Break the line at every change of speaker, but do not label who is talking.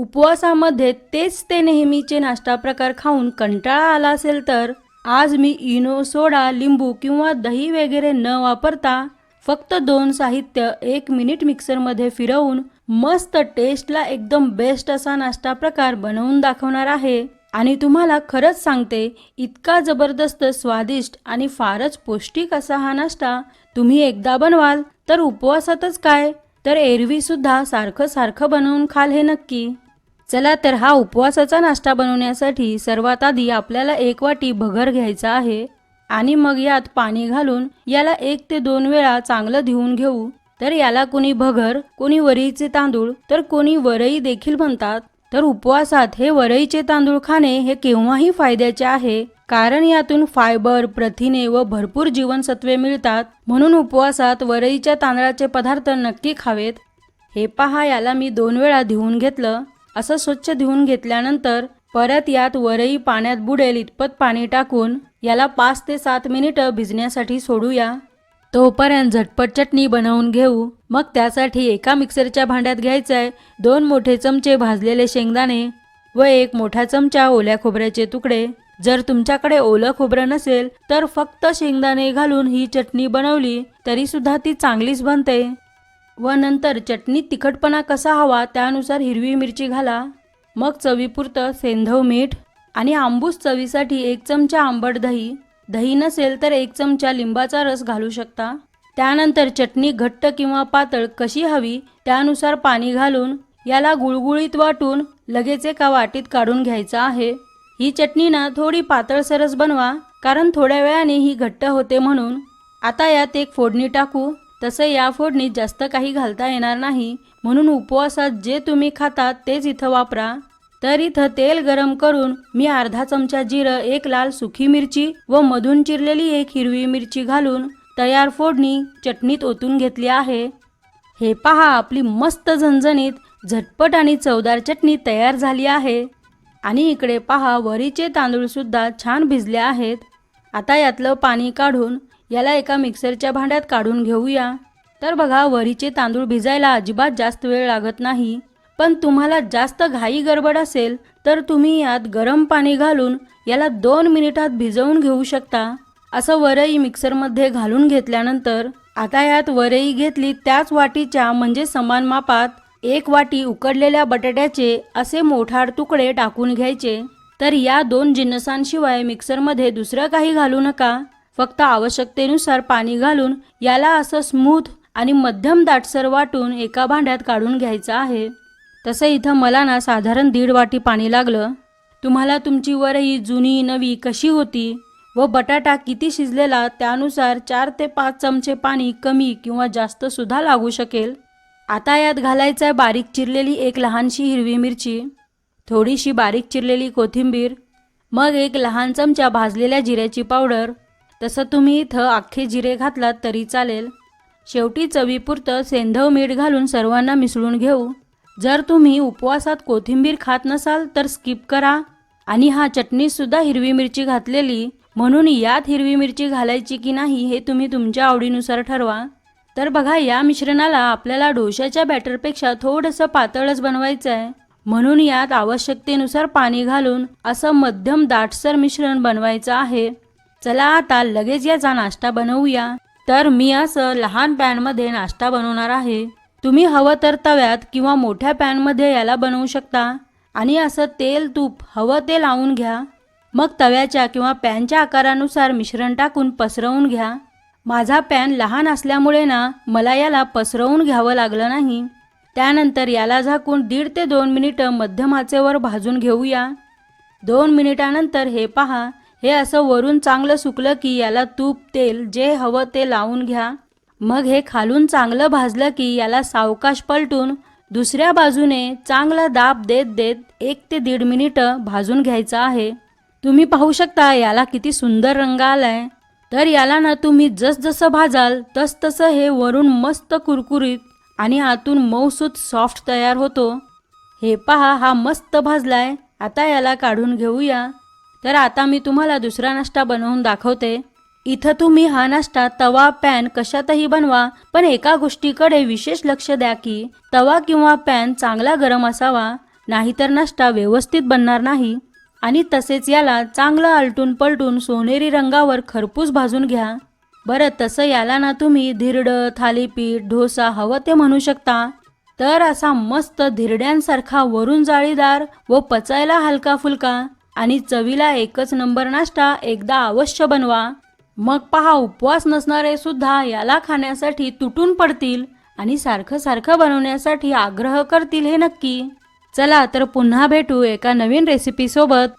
उपवासामध्ये तेच ते नेहमीचे नाश्ता प्रकार खाऊन कंटाळा आला असेल तर आज मी इनो सोडा लिंबू किंवा दही वगैरे न वापरता फक्त दोन साहित्य एक मिनिट मिक्सरमध्ये फिरवून मस्त टेस्टला एकदम बेस्ट असा नाश्ता प्रकार बनवून दाखवणार आहे. आणि तुम्हाला खरंच सांगते इतका जबरदस्त स्वादिष्ट आणि फारच पौष्टिक असा हा नाश्ता तुम्ही एकदा बनवाल तर उपवासातच काय? तर एरवी सुद्धा सारखं सारखं बनवून खाल हे नक्की. चला तर हा उपवासाचा नाश्ता बनवण्यासाठी सर्वात आधी आपल्याला एक वाटी भगर घ्यायचा आहे आणि मग यात पाणी घालून याला एक ते दोन वेळा चांगलं धुवून घेऊ. तर याला कोणी भगर कोणी वरईचे तांदूळ तर कोणी वरई देखील म्हणतात. तर उपवासात हे वरईचे तांदूळ खाणे हे केव्हाही फायद्याचे आहे कारण यातून फायबर प्रथिने व भरपूर जीवनसत्वे मिळतात. म्हणून उपवासात वरईच्या तांदळाचे पदार्थ नक्की खावेत. हे पहा याला मी दोन वेळा धुवून घेतलं. असं स्वच्छ धुवून घेतल्यानंतर परत यात वरई पाण्यात बुडेल इतपत पाणी टाकून याला पाच ते सात मिनिटं भिजण्यासाठी सोडूया. तोपर्यंत झटपट चटणी बनवून घेऊ. मग त्यासाठी एका मिक्सरच्या भांड्यात घ्यायचं आहे दोन मोठे चमचे भाजलेले शेंगदाणे व एक मोठा चमचा ओल्या खोबऱ्याचे तुकडे. जर तुमच्याकडे ओलं खोबरं नसेल तर फक्त शेंगदाणे घालून ही चटणी बनवली तरी सुद्धा ती चांगलीच बनते. व नंतर चटणीत तिखटपणा कसा हवा त्यानुसार हिरवी मिरची घाला. मग चवीपुरतं सेंधव मीठ आणि आंबूस चवीसाठी एक चमचा आंबट दही. दही नसेल तर एक चमचा लिंबाचा रस घालू शकता. त्यानंतर चटणी घट्ट किंवा पातळ कशी हवी त्यानुसार पाणी घालून याला गुळगुळीत वाटून लगेच एका वाटीत काढून घ्यायचं आहे. ही चटणी ना थोडी पातळसरच बनवा कारण थोड्या वेळाने ही घट्ट होते म्हणून. आता यात एक फोडणी टाकू. तसं या फोडणीत जास्त काही घालता येणार नाही. म्हणून उपवासात जे तुम्ही खाता तेच इथं वापरा. तर इथं तेल गरम करून मी अर्धा चमचा जिरं एक लाल सुखी मिरची व मधून चिरलेली एक हिरवी मिरची घालून तयार फोडणी चटणीत ओतून घेतली आहे. हे पहा आपली मस्त झणझणीत झटपट आणि चवदार चटणी तयार झाली आहे. आणि इकडे पहा वरीचे तांदूळसुद्धा छान भिजले आहेत. आता यातलं पाणी काढून याला एका मिक्सरच्या भांड्यात काढून घेऊया. तर बघा वरीचे तांदूळ भिजायला अजिबात जास्त वेळ लागत नाही. पण तुम्हाला जास्त घाई गडबड असेल तर तुम्ही यात गरम पाणी घालून याला दोन मिनिटात भिजवून घेऊ शकता. असं वरई मिक्सरमध्ये घालून घेतल्यानंतर आता यात वरई घेतली त्याच वाटीच्या म्हणजे समान मापात एक वाटी उकडलेल्या बटाट्याचे असे मोठाड तुकडे टाकून घ्यायचे. तर या दोन जिन्नसांशिवाय मिक्सरमध्ये दुसरं काही घालू नका. फक्त आवश्यकतेनुसार पाणी घालून याला असं स्मूथ आणि मध्यम दाटसर वाटून एका भांड्यात काढून घ्यायचं आहे. तसं इथं मला ना साधारण दीड वाटी पाणी लागलं. तुम्हाला तुमची वरही जुनी नवी कशी होती? व बटाटा किती शिजलेला त्यानुसार चार ते पाच चमचे पाणी कमी किंवा जास्त सुद्धा लागू शकेल. आता यात घालायचं आहे बारीक चिरलेली एक लहानशी हिरवी मिरची थोडीशी बारीक चिरलेली कोथिंबीर मग एक लहान चमचा भाजलेल्या जिऱ्याची पावडर तसं तुम्ही इथं अख्खे जिरे घातलात तरी चालेल. शेवटी चवीपुरतं सेंधव मीठ घालून सर्वांना मिसळून घेऊ. जर तुम्ही उपवासात कोथिंबीर खात नसाल तर स्किप करा. आणि हा चटणीसुद्धा हिरवी मिरची घातलेली म्हणून यात हिरवी मिरची घालायची की नाही हे तुम्ही तुमच्या आवडीनुसार ठरवा. तर बघा या मिश्रणाला आपल्याला डोशाच्या बॅटरपेक्षा थोडंसं पातळच बनवायचं आहे म्हणून यात आवश्यकतेनुसार पाणी घालून असं मध्यम दाटसर मिश्रण बनवायचं आहे. चला आता लगेच याचा नाश्ता बनवूया. तर मी असं लहान पॅनमध्ये नाश्ता बनवणार आहे. तुम्ही हवं तर तव्यात किंवा मोठ्या पॅनमध्ये याला बनवू शकता. आणि असं तेल तूप हवं ते लावून घ्या. मग तव्याच्या किंवा पॅनच्या आकारानुसार मिश्रण टाकून पसरवून घ्या. माझा पॅन लहान असल्यामुळे ना मला याला पसरवून घ्यावं लागलं नाही. त्यानंतर याला झाकून दीड ते दोन मिनिटं मध्यम आचेवर भाजून घेऊया. दोन मिनिटानंतर हे पहा. हे असं वरून चांगलं सुकलं की याला तूप तेल जे हवं ते लावून घ्या. मग हे खालून चांगलं भाजलं की याला सावकाश पलटून दुसऱ्या बाजूने चांगला दाब देत देत एक ते दीड मिनिटं भाजून घ्यायचं आहे. तुम्ही पाहू शकता याला किती सुंदर रंग आलाय. तर याला ना तुम्ही जसजसं भाजाल तस तसं हे वरून मस्त कुरकुरीत आणि आतून मऊसूत सॉफ्ट तयार होतो. हे पहा हा मस्त भाजलाय. आता याला काढून घेऊया. तर आता मी तुम्हाला दुसरा नाश्ता बनवून दाखवते. इथं तुम्ही हा नाश्ता तवा पॅन कशातही बनवा पण एका गोष्टीकडे विशेष लक्ष द्या की तवा किंवा पॅन चांगला गरम असावा नाहीतर नाश्ता व्यवस्थित बनणार नाही. आणि तसेच याला चांगलं आलटून पलटून सोनेरी रंगावर खरपूस भाजून घ्या. बरं तसं याला ना तुम्ही धिरडं थालीपीठ डोसा हवं ते म्हणू शकता. तर असा मस्त धिरड्यांसारखा वरून जाळीदार व पचायला हलका फुलका आणि चवीला एकच नंबर नाश्ता एकदा अवश्य बनवा. मग पहा उपवास नसणारे सुद्धा याला खाण्यासाठी तुटून पडतील आणि सारखं सारखं बनवण्यासाठी आग्रह करतील हे नक्की. चला तर पुन्हा भेटू एका नवीन रेसिपी सोबत.